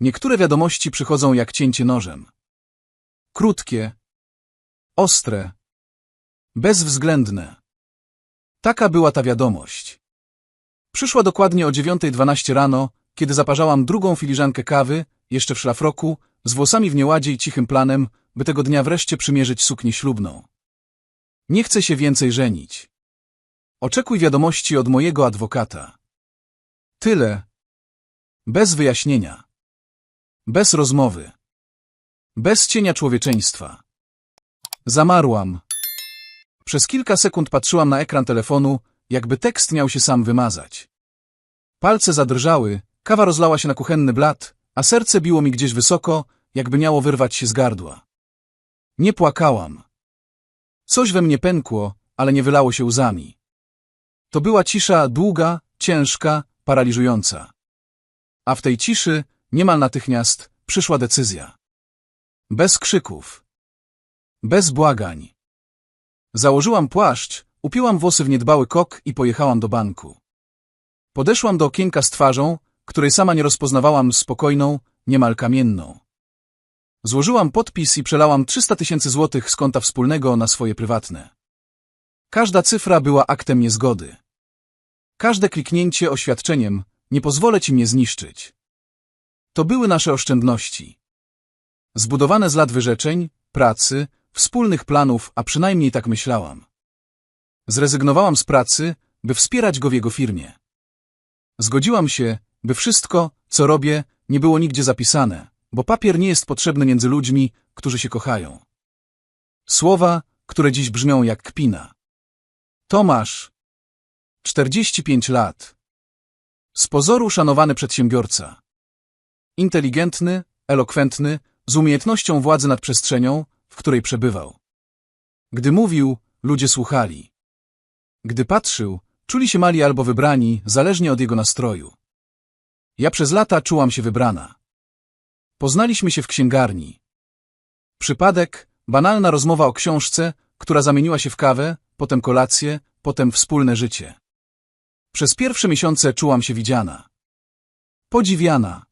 Niektóre wiadomości przychodzą jak cięcie nożem. Krótkie, ostre, bezwzględne. Taka była ta wiadomość. Przyszła dokładnie o 9.12 rano, kiedy zaparzałam drugą filiżankę kawy, jeszcze w szlafroku, z włosami w nieładzie i cichym planem, by tego dnia wreszcie przymierzyć suknię ślubną. Nie chcę się więcej żenić. Oczekuj wiadomości od mojego adwokata. Tyle. Bez wyjaśnienia. Bez rozmowy. Bez cienia człowieczeństwa. Zamarłam. Przez kilka sekund patrzyłam na ekran telefonu, jakby tekst miał się sam wymazać. Palce zadrżały, kawa rozlała się na kuchenny blat, a serce biło mi gdzieś wysoko, jakby miało wyrwać się z gardła. Nie płakałam. Coś we mnie pękło, ale nie wylało się łzami. To była cisza długa, ciężka, paraliżująca. A w tej ciszy, niemal natychmiast, przyszła decyzja. Bez krzyków. Bez błagań. Założyłam płaszcz, upiłam włosy w niedbały kok i pojechałam do banku. Podeszłam do okienka z twarzą, której sama nie rozpoznawałam spokojną, niemal kamienną. Złożyłam podpis i przelałam 300 tysięcy złotych z konta wspólnego na swoje prywatne. Każda cyfra była aktem niezgody. Każde kliknięcie oświadczeniem, nie pozwolę ci mnie zniszczyć. To były nasze oszczędności. Zbudowane z lat wyrzeczeń, pracy, wspólnych planów, a przynajmniej tak myślałam. Zrezygnowałam z pracy, by wspierać go w jego firmie. Zgodziłam się, by wszystko, co robię, nie było nigdzie zapisane, bo papier nie jest potrzebny między ludźmi, którzy się kochają. Słowa, które dziś brzmią jak kpina. Tomasz. 45 lat. Z pozoru szanowany przedsiębiorca. Inteligentny, elokwentny, z umiejętnością władzy nad przestrzenią, w której przebywał. Gdy mówił, ludzie słuchali. Gdy patrzył, czuli się mali albo wybrani, zależnie od jego nastroju. Ja przez lata czułam się wybrana. Poznaliśmy się w księgarni. Przypadek, banalna rozmowa o książce, która zamieniła się w kawę, potem kolację, potem wspólne życie. Przez pierwsze miesiące czułam się widziana. Podziwiana.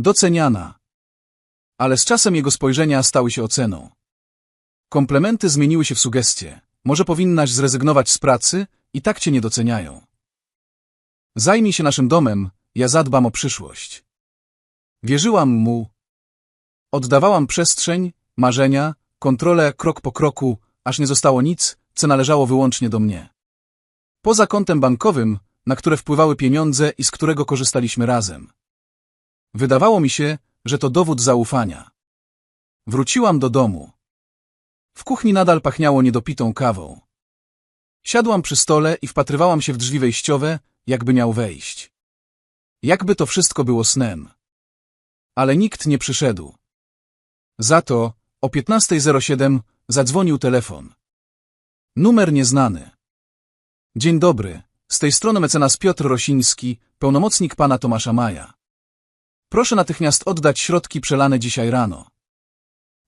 Doceniana. Ale z czasem jego spojrzenia stały się oceną. Komplementy zmieniły się w sugestie. Może powinnaś zrezygnować z pracy i tak cię nie doceniają. Zajmij się naszym domem, ja zadbam o przyszłość. Wierzyłam mu. Oddawałam przestrzeń, marzenia, kontrolę krok po kroku, aż nie zostało nic, co należało wyłącznie do mnie. Poza kontem bankowym, na które wpływały pieniądze i z którego korzystaliśmy razem. Wydawało mi się, że to dowód zaufania. Wróciłam do domu. W kuchni nadal pachniało niedopitą kawą. Siadłam przy stole i wpatrywałam się w drzwi wejściowe, jakby miał wejść. Jakby to wszystko było snem. Ale nikt nie przyszedł. Za to o 15.07 zadzwonił telefon. Numer nieznany. Dzień dobry, z tej strony mecenas Piotr Rosiński, pełnomocnik pana Tomasza Maja. Proszę natychmiast oddać środki przelane dzisiaj rano.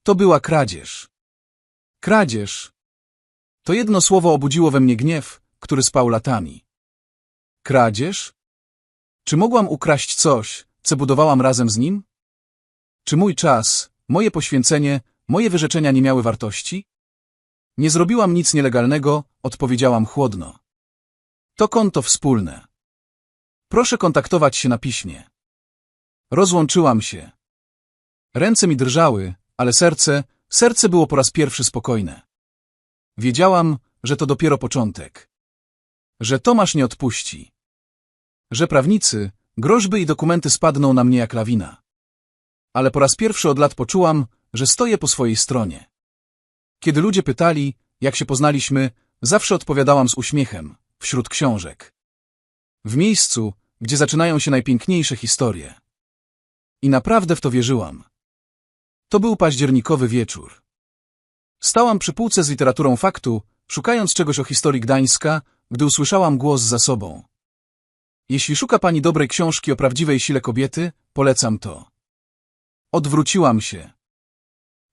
To była kradzież. Kradzież. To jedno słowo obudziło we mnie gniew, który spał latami. Kradzież? Czy mogłam ukraść coś, co budowałam razem z nim? Czy mój czas, moje poświęcenie, moje wyrzeczenia nie miały wartości? Nie zrobiłam nic nielegalnego, odpowiedziałam chłodno. To konto wspólne. Proszę kontaktować się na piśmie. Rozłączyłam się. Ręce mi drżały, ale serce, serce było po raz pierwszy spokojne. Wiedziałam, że to dopiero początek. Że Tomasz nie odpuści. Że prawnicy, groźby i dokumenty spadną na mnie jak lawina. Ale po raz pierwszy od lat poczułam, że stoję po swojej stronie. Kiedy ludzie pytali, jak się poznaliśmy, zawsze odpowiadałam z uśmiechem, wśród książek. W miejscu, gdzie zaczynają się najpiękniejsze historie. I naprawdę w to wierzyłam. To był październikowy wieczór. Stałam przy półce z literaturą faktu, szukając czegoś o historii Gdańska, gdy usłyszałam głos za sobą. Jeśli szuka pani dobrej książki o prawdziwej sile kobiety, polecam to. Odwróciłam się.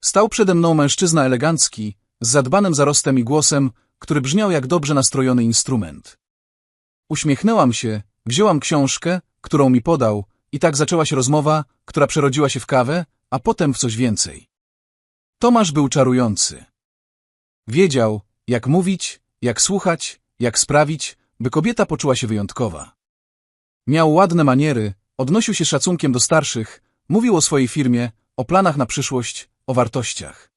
Stał przede mną mężczyzna elegancki, z zadbanym zarostem i głosem, który brzmiał jak dobrze nastrojony instrument. Uśmiechnęłam się, wzięłam książkę, którą mi podał i tak zaczęła się rozmowa, która przerodziła się w kawę, a potem w coś więcej. Tomasz był czarujący. Wiedział, jak mówić, jak słuchać, jak sprawić, by kobieta poczuła się wyjątkowa. Miał ładne maniery, odnosił się szacunkiem do starszych, mówił o swojej firmie, o planach na przyszłość, o wartościach.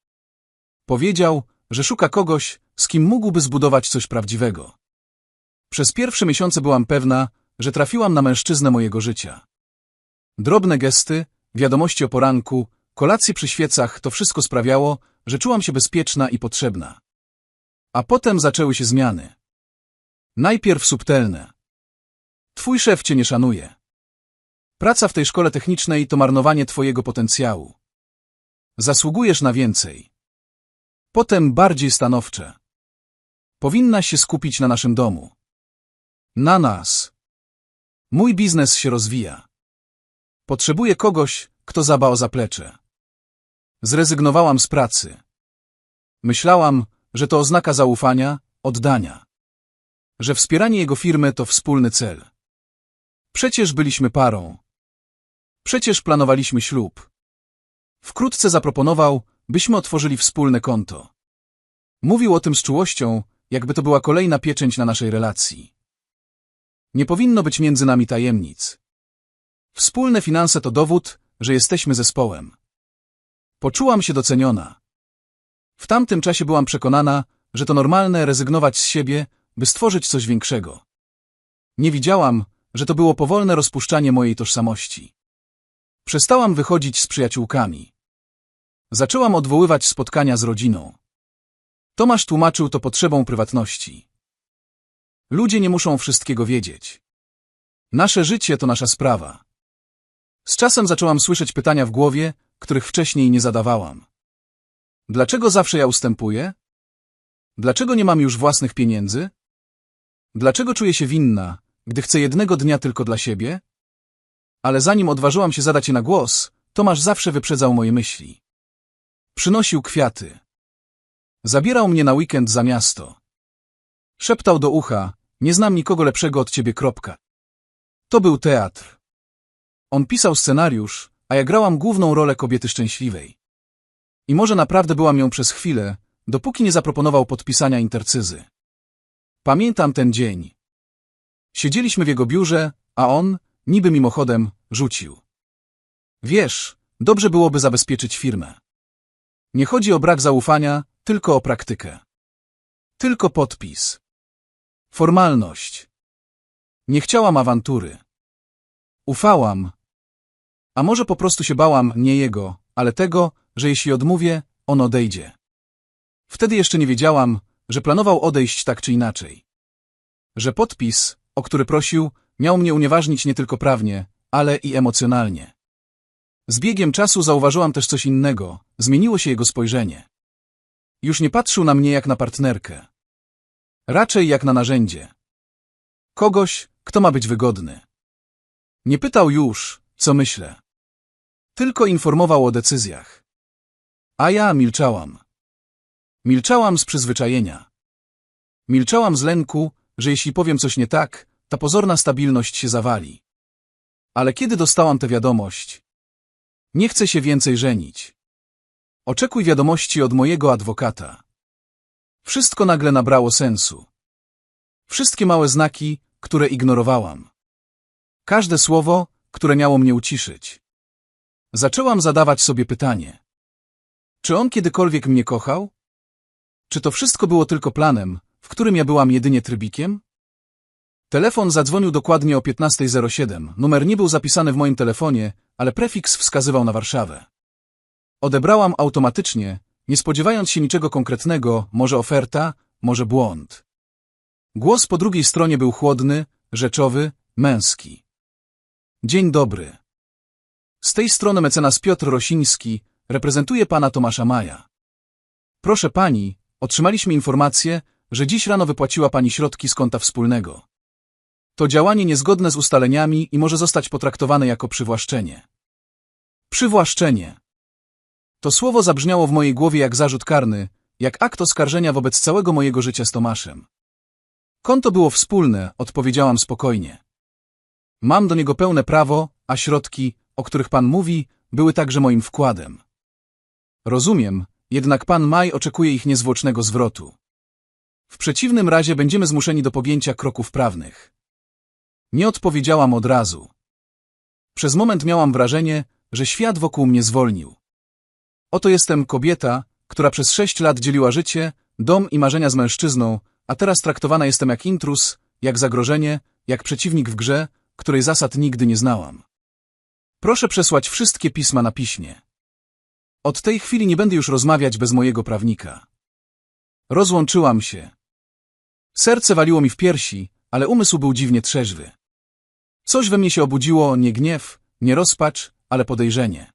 Powiedział, że szuka kogoś, z kim mógłby zbudować coś prawdziwego. Przez pierwsze miesiące byłam pewna, że trafiłam na mężczyznę mojego życia. Drobne gesty, wiadomości o poranku, kolacje przy świecach, to wszystko sprawiało, że czułam się bezpieczna i potrzebna. A potem zaczęły się zmiany. Najpierw subtelne. Twój szef cię nie szanuje. Praca w tej szkole technicznej to marnowanie twojego potencjału. Zasługujesz na więcej. Potem bardziej stanowcze. Powinnaś się skupić na naszym domu. Na nas. Mój biznes się rozwija. Potrzebuję kogoś, kto zaba o zaplecze. Zrezygnowałam z pracy. Myślałam, że to oznaka zaufania, oddania. Że wspieranie jego firmy to wspólny cel. Przecież byliśmy parą. Przecież planowaliśmy ślub. Wkrótce zaproponował, byśmy otworzyli wspólne konto. Mówił o tym z czułością, jakby to była kolejna pieczęć na naszej relacji. Nie powinno być między nami tajemnic. Wspólne finanse to dowód, że jesteśmy zespołem. Poczułam się doceniona. W tamtym czasie byłam przekonana, że to normalne rezygnować z siebie, by stworzyć coś większego. Nie widziałam, że to było powolne rozpuszczanie mojej tożsamości. Przestałam wychodzić z przyjaciółkami. Zaczęłam odwoływać spotkania z rodziną. Tomasz tłumaczył to potrzebą prywatności. Ludzie nie muszą wszystkiego wiedzieć. Nasze życie to nasza sprawa. Z czasem zaczęłam słyszeć pytania w głowie, których wcześniej nie zadawałam. Dlaczego zawsze ja ustępuję? Dlaczego nie mam już własnych pieniędzy? Dlaczego czuję się winna, gdy chcę jednego dnia tylko dla siebie? Ale zanim odważyłam się zadać je na głos, Tomasz zawsze wyprzedzał moje myśli. Przynosił kwiaty. Zabierał mnie na weekend za miasto. Szeptał do ucha, nie znam nikogo lepszego od ciebie, kropka. To był teatr. On pisał scenariusz, a ja grałam główną rolę kobiety szczęśliwej. I może naprawdę byłam ją przez chwilę, dopóki nie zaproponował podpisania intercyzy. Pamiętam ten dzień. Siedzieliśmy w jego biurze, a on, niby mimochodem, rzucił. Wiesz, dobrze byłoby zabezpieczyć firmę. Nie chodzi o brak zaufania, tylko o praktykę. Tylko podpis. Formalność. Nie chciałam awantury. Ufałam. A może po prostu się bałam nie jego, ale tego, że jeśli odmówię, on odejdzie. Wtedy jeszcze nie wiedziałam, że planował odejść tak czy inaczej. Że podpis, o który prosił, miał mnie unieważnić nie tylko prawnie, ale i emocjonalnie. Z biegiem czasu zauważyłam też coś innego, zmieniło się jego spojrzenie. Już nie patrzył na mnie jak na partnerkę. Raczej jak na narzędzie. Kogoś, kto ma być wygodny. Nie pytał już, co myślę. Tylko informował o decyzjach. A ja milczałam. Milczałam z przyzwyczajenia. Milczałam z lęku, że jeśli powiem coś nie tak, ta pozorna stabilność się zawali. Ale kiedy dostałam tę wiadomość, nie chcę się więcej żenić. Oczekuj wiadomości od mojego adwokata. Wszystko nagle nabrało sensu. Wszystkie małe znaki, które ignorowałam. Każde słowo, które miało mnie uciszyć. Zaczęłam zadawać sobie pytanie. Czy on kiedykolwiek mnie kochał? Czy to wszystko było tylko planem, w którym ja byłam jedynie trybikiem? Telefon zadzwonił dokładnie o 15.07. Numer nie był zapisany w moim telefonie, ale prefiks wskazywał na Warszawę. Odebrałam automatycznie, nie spodziewając się niczego konkretnego, może oferta, może błąd. Głos po drugiej stronie był chłodny, rzeczowy, męski. Dzień dobry. Z tej strony mecenas Piotr Rosiński reprezentuje pana Tomasza Maja. Proszę pani, otrzymaliśmy informację, że dziś rano wypłaciła pani środki z konta wspólnego. To działanie niezgodne z ustaleniami i może zostać potraktowane jako przywłaszczenie. Przywłaszczenie. To słowo zabrzmiało w mojej głowie jak zarzut karny, jak akt oskarżenia wobec całego mojego życia z Tomaszem. Konto było wspólne, odpowiedziałam spokojnie. Mam do niego pełne prawo, a środki, o których pan mówi, były także moim wkładem. Rozumiem, jednak pan Maj oczekuje ich niezwłocznego zwrotu. W przeciwnym razie będziemy zmuszeni do podjęcia kroków prawnych. Nie odpowiedziałam od razu. Przez moment miałam wrażenie, że świat wokół mnie zwolnił. Oto jestem kobieta, która przez sześć lat dzieliła życie, dom i marzenia z mężczyzną, a teraz traktowana jestem jak intrus, jak zagrożenie, jak przeciwnik w grze, której zasad nigdy nie znałam. Proszę przesłać wszystkie pisma na piśmie. Od tej chwili nie będę już rozmawiać bez mojego prawnika. Rozłączyłam się. Serce waliło mi w piersi, ale umysł był dziwnie trzeźwy. Coś we mnie się obudziło, nie gniew, nie rozpacz, ale podejrzenie.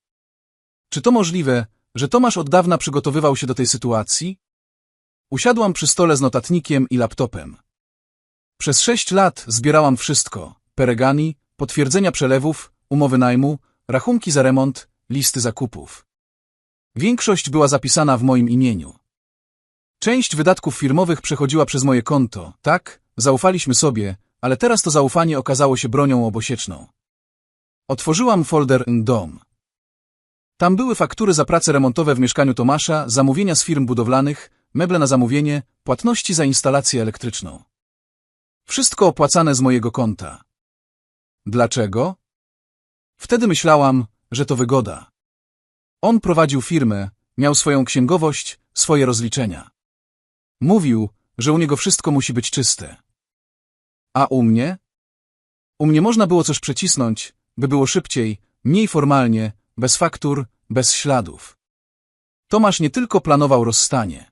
Czy to możliwe, że Tomasz od dawna przygotowywał się do tej sytuacji? Usiadłam przy stole z notatnikiem i laptopem. Przez sześć lat zbierałam wszystko. Peregani, potwierdzenia przelewów, umowy najmu, rachunki za remont, listy zakupów. Większość była zapisana w moim imieniu. Część wydatków firmowych przechodziła przez moje konto, tak, zaufaliśmy sobie, ale teraz to zaufanie okazało się bronią obosieczną. Otworzyłam folder Dom. Tam były faktury za prace remontowe w mieszkaniu Tomasza, zamówienia z firm budowlanych, meble na zamówienie, płatności za instalację elektryczną. Wszystko opłacane z mojego konta. Dlaczego? Wtedy myślałam, że to wygoda. On prowadził firmę, miał swoją księgowość, swoje rozliczenia. Mówił, że u niego wszystko musi być czyste. A u mnie? U mnie można było coś przecisnąć, by było szybciej, mniej formalnie, bez faktur, bez śladów. Tomasz nie tylko planował rozstanie.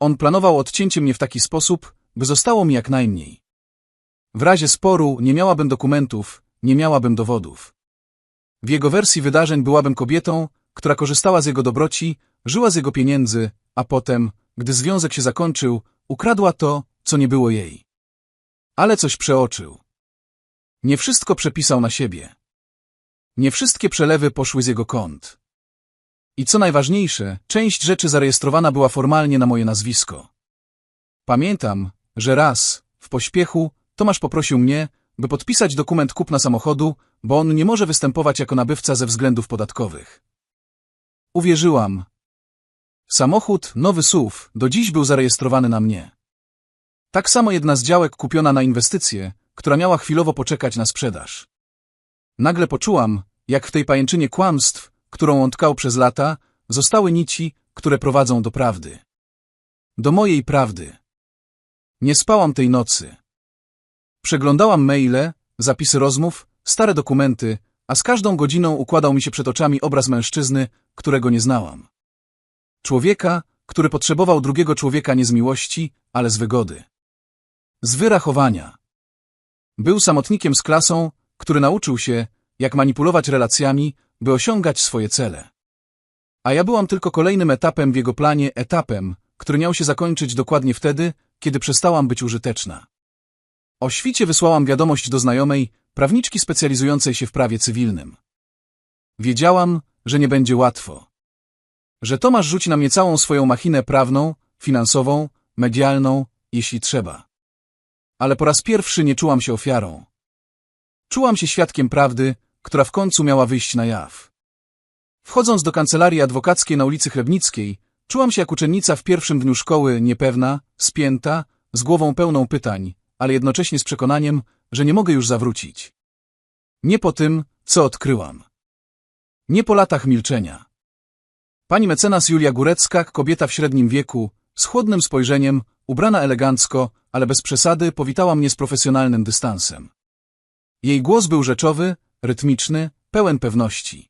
On planował odcięcie mnie w taki sposób, by zostało mi jak najmniej. W razie sporu nie miałabym dokumentów, nie miałabym dowodów. W jego wersji wydarzeń byłabym kobietą, która korzystała z jego dobroci, żyła z jego pieniędzy, a potem, gdy związek się zakończył, ukradła to, co nie było jej. Ale coś przeoczył. Nie wszystko przepisał na siebie. Nie wszystkie przelewy poszły z jego kont. I co najważniejsze, część rzeczy zarejestrowana była formalnie na moje nazwisko. Pamiętam, że raz, w pośpiechu, Tomasz poprosił mnie, by podpisać dokument kupna samochodu, bo on nie może występować jako nabywca ze względów podatkowych. Uwierzyłam. Samochód, nowy SUV, do dziś był zarejestrowany na mnie. Tak samo jedna z działek kupiona na inwestycje, która miała chwilowo poczekać na sprzedaż. Nagle poczułam, jak w tej pajęczynie kłamstw, którą on tkał przez lata, zostały nici, które prowadzą do prawdy. Do mojej prawdy. Nie spałam tej nocy. Przeglądałam maile, zapisy rozmów, stare dokumenty, a z każdą godziną układał mi się przed oczami obraz mężczyzny, którego nie znałam. Człowieka, który potrzebował drugiego człowieka nie z miłości, ale z wygody. Z wyrachowania. Był samotnikiem z klasą, który nauczył się, jak manipulować relacjami, by osiągać swoje cele. A ja byłam tylko kolejnym etapem w jego planie, etapem, który miał się zakończyć dokładnie wtedy, kiedy przestałam być użyteczna. O świcie wysłałam wiadomość do znajomej, prawniczki specjalizującej się w prawie cywilnym. Wiedziałam, że nie będzie łatwo. Że Tomasz rzuci na mnie całą swoją machinę prawną, finansową, medialną, jeśli trzeba. Ale po raz pierwszy nie czułam się ofiarą. Czułam się świadkiem prawdy, która w końcu miała wyjść na jaw. Wchodząc do kancelarii adwokackiej na ulicy Chlebnickiej, czułam się jak uczennica w pierwszym dniu szkoły, niepewna, spięta, z głową pełną pytań, ale jednocześnie z przekonaniem, że nie mogę już zawrócić. Nie po tym, co odkryłam. Nie po latach milczenia. Pani mecenas Julia Górecka, kobieta w średnim wieku, z chłodnym spojrzeniem, ubrana elegancko, ale bez przesady, powitała mnie z profesjonalnym dystansem. Jej głos był rzeczowy, rytmiczny, pełen pewności.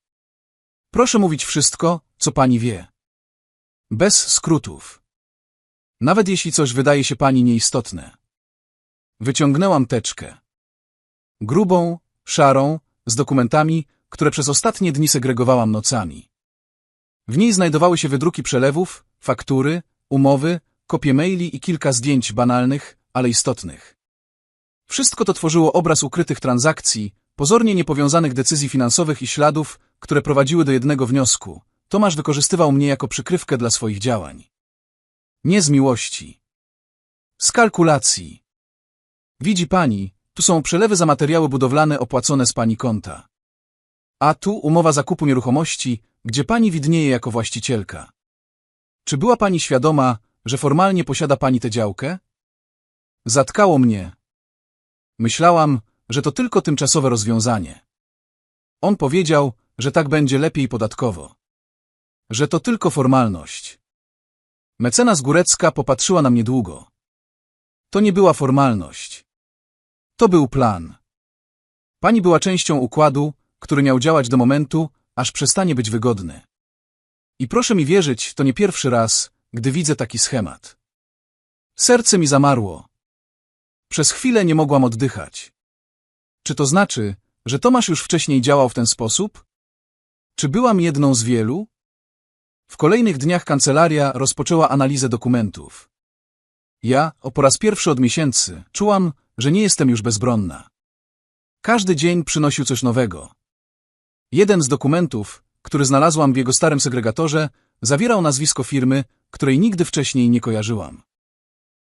Proszę mówić wszystko, co pani wie. Bez skrótów. Nawet jeśli coś wydaje się pani nieistotne. Wyciągnęłam teczkę. Grubą, szarą, z dokumentami, które przez ostatnie dni segregowałam nocami. W niej znajdowały się wydruki przelewów, faktury, umowy, kopie maili i kilka zdjęć banalnych, ale istotnych. Wszystko to tworzyło obraz ukrytych transakcji, pozornie niepowiązanych decyzji finansowych i śladów, które prowadziły do jednego wniosku. Tomasz wykorzystywał mnie jako przykrywkę dla swoich działań. Nie z miłości. Z kalkulacji. Widzi pani, tu są przelewy za materiały budowlane opłacone z pani konta. A tu umowa zakupu nieruchomości, gdzie pani widnieje jako właścicielka. Czy była pani świadoma, że formalnie posiada pani tę działkę? Zatkało mnie. Myślałam, że to tylko tymczasowe rozwiązanie. On powiedział, że tak będzie lepiej podatkowo. Że to tylko formalność. Mecenas Górecka popatrzyła na mnie długo. To nie była formalność. To był plan. Pani była częścią układu, który miał działać do momentu, aż przestanie być wygodny. I proszę mi wierzyć, to nie pierwszy raz, gdy widzę taki schemat. Serce mi zamarło. Przez chwilę nie mogłam oddychać. Czy to znaczy, że Tomasz już wcześniej działał w ten sposób? Czy byłam jedną z wielu? W kolejnych dniach kancelaria rozpoczęła analizę dokumentów. Ja, o po raz pierwszy od miesięcy, czułam, że nie jestem już bezbronna. Każdy dzień przynosił coś nowego. Jeden z dokumentów, który znalazłam w jego starym segregatorze, zawierał nazwisko firmy, której nigdy wcześniej nie kojarzyłam.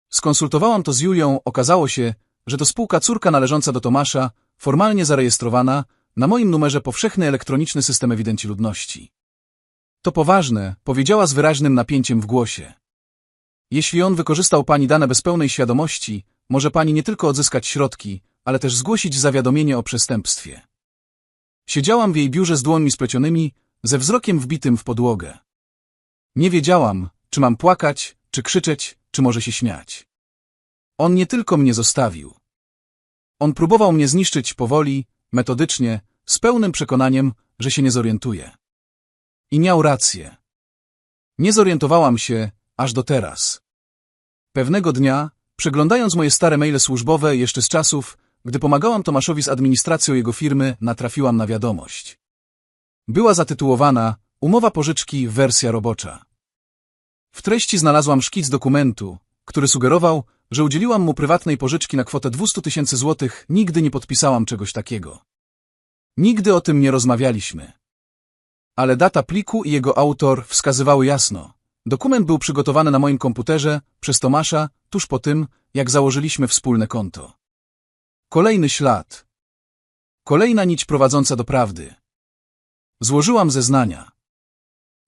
Skonsultowałam to z Julią, okazało się, że to spółka córka należąca do Tomasza, formalnie zarejestrowana, na moim numerze powszechny elektroniczny system ewidencji ludności. To poważne, powiedziała z wyraźnym napięciem w głosie. Jeśli on wykorzystał pani dane bez pełnej świadomości, może pani nie tylko odzyskać środki, ale też zgłosić zawiadomienie o przestępstwie. Siedziałam w jej biurze z dłońmi splecionymi, ze wzrokiem wbitym w podłogę. Nie wiedziałam, czy mam płakać, czy krzyczeć, czy może się śmiać. On nie tylko mnie zostawił. On próbował mnie zniszczyć powoli, metodycznie, z pełnym przekonaniem, że się nie zorientuje. I miał rację. Nie zorientowałam się, aż do teraz. Pewnego dnia, przeglądając moje stare maile służbowe jeszcze z czasów, gdy pomagałam Tomaszowi z administracją jego firmy, natrafiłam na wiadomość. Była zatytułowana Umowa pożyczki wersja robocza. W treści znalazłam szkic dokumentu, który sugerował, że udzieliłam mu prywatnej pożyczki na kwotę 200 tysięcy złotych, nigdy nie podpisałam czegoś takiego. Nigdy o tym nie rozmawialiśmy. Ale data pliku i jego autor wskazywały jasno. Dokument był przygotowany na moim komputerze przez Tomasza tuż po tym, jak założyliśmy wspólne konto. Kolejny ślad. Kolejna nić prowadząca do prawdy. Złożyłam zeznania.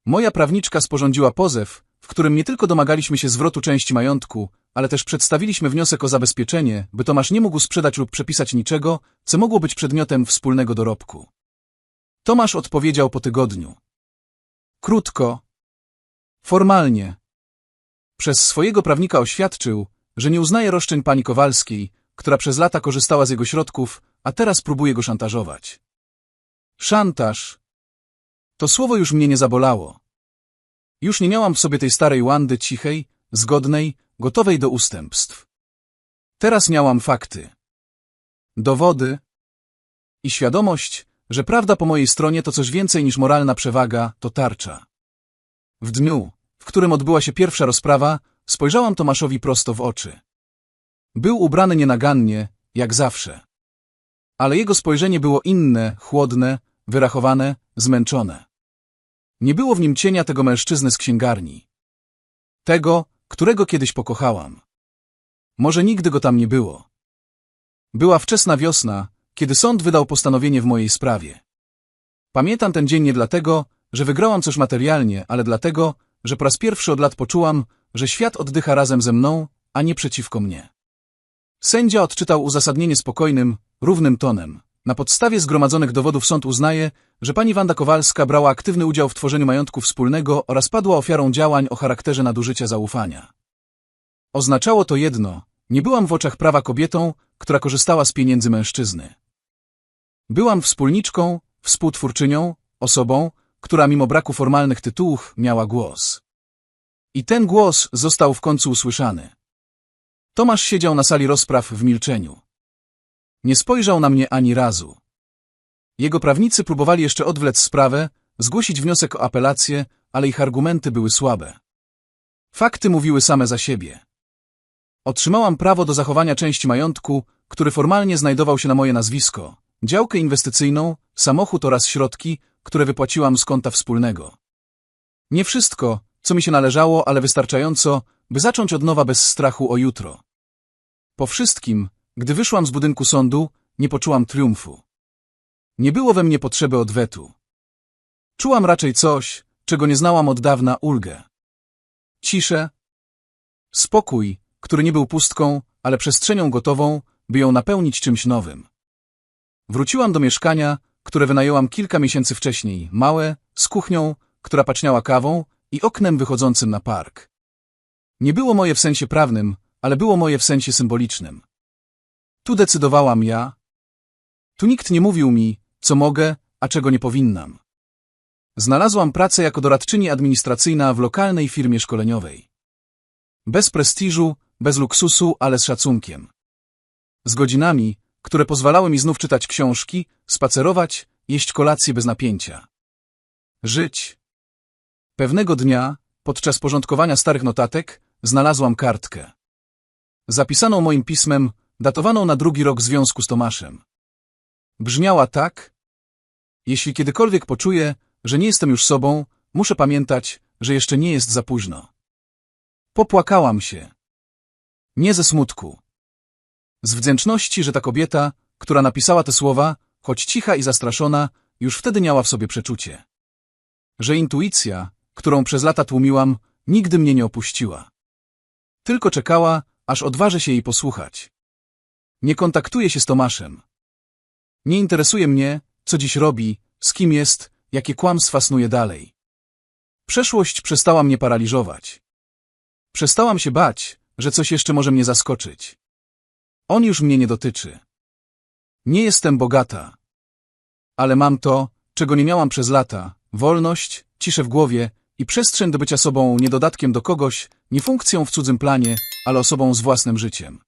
Moja prawniczka sporządziła pozew, w którym nie tylko domagaliśmy się zwrotu części majątku, ale też przedstawiliśmy wniosek o zabezpieczenie, by Tomasz nie mógł sprzedać lub przepisać niczego, co mogło być przedmiotem wspólnego dorobku. Tomasz odpowiedział po tygodniu. Krótko. Formalnie. Przez swojego prawnika oświadczył, że nie uznaje roszczeń pani Kowalskiej, która przez lata korzystała z jego środków, a teraz próbuje go szantażować. Szantaż. To słowo już mnie nie zabolało. Już nie miałam w sobie tej starej Wandy cichej, zgodnej, gotowej do ustępstw. Teraz miałam fakty. Dowody i świadomość, że prawda po mojej stronie to coś więcej niż moralna przewaga, to tarcza. W dniu, w którym odbyła się pierwsza rozprawa, spojrzałam Tomaszowi prosto w oczy. Był ubrany nienagannie, jak zawsze. Ale jego spojrzenie było inne, chłodne, wyrachowane, zmęczone. Nie było w nim cienia tego mężczyzny z księgarni. Tego, którego kiedyś pokochałam. Może nigdy go tam nie było. Była wczesna wiosna, kiedy sąd wydał postanowienie w mojej sprawie. Pamiętam ten dzień nie dlatego, że wygrałam coś materialnie, ale dlatego, że po raz pierwszy od lat poczułam, że świat oddycha razem ze mną, a nie przeciwko mnie. Sędzia odczytał uzasadnienie spokojnym, równym tonem. Na podstawie zgromadzonych dowodów sąd uznaje, że pani Wanda Kowalska brała aktywny udział w tworzeniu majątku wspólnego oraz padła ofiarą działań o charakterze nadużycia zaufania. Oznaczało to jedno, nie byłam w oczach prawa kobietą, która korzystała z pieniędzy mężczyzny. Byłam wspólniczką, współtwórczynią, osobą, która mimo braku formalnych tytułów miała głos. I ten głos został w końcu usłyszany. Tomasz siedział na sali rozpraw w milczeniu. Nie spojrzał na mnie ani razu. Jego prawnicy próbowali jeszcze odwlec sprawę, zgłosić wniosek o apelację, ale ich argumenty były słabe. Fakty mówiły same za siebie. Otrzymałam prawo do zachowania części majątku, który formalnie znajdował się na moje nazwisko, działkę inwestycyjną, samochód oraz środki, które wypłaciłam z konta wspólnego. Nie wszystko, co mi się należało, ale wystarczająco, by zacząć od nowa bez strachu o jutro. Po wszystkim, gdy wyszłam z budynku sądu, nie poczułam triumfu. Nie było we mnie potrzeby odwetu. Czułam raczej coś, czego nie znałam od dawna ulgę. Ciszę, spokój, który nie był pustką, ale przestrzenią gotową, by ją napełnić czymś nowym. Wróciłam do mieszkania, które wynajęłam kilka miesięcy wcześniej, małe, z kuchnią, która paczniała kawą i oknem wychodzącym na park. Nie było moje w sensie prawnym, ale było moje w sensie symbolicznym. Tu decydowałam ja. Tu nikt nie mówił mi, co mogę, a czego nie powinnam. Znalazłam pracę jako doradczyni administracyjna w lokalnej firmie szkoleniowej. Bez prestiżu, bez luksusu, ale z szacunkiem. Z godzinami, które pozwalały mi znów czytać książki, spacerować, jeść kolację bez napięcia. Żyć. Pewnego dnia, podczas porządkowania starych notatek, znalazłam kartkę. Zapisaną moim pismem, datowaną na drugi rok związku z Tomaszem. Brzmiała tak: Jeśli kiedykolwiek poczuję, że nie jestem już sobą, muszę pamiętać, że jeszcze nie jest za późno. Popłakałam się. Nie ze smutku. Z wdzięczności, że ta kobieta, która napisała te słowa, choć cicha i zastraszona, już wtedy miała w sobie przeczucie. Że intuicja, którą przez lata tłumiłam, nigdy mnie nie opuściła. Tylko czekała, aż odważę się jej posłuchać. Nie kontaktuję się z Tomaszem. Nie interesuje mnie, co dziś robi, z kim jest, jakie kłamstwa snuje dalej. Przeszłość przestała mnie paraliżować. Przestałam się bać, że coś jeszcze może mnie zaskoczyć. On już mnie nie dotyczy. Nie jestem bogata. Ale mam to, czego nie miałam przez lata, wolność, ciszę w głowie i przestrzeń do bycia sobą nie dodatkiem do kogoś, nie funkcją w cudzym planie, ale osobą z własnym życiem.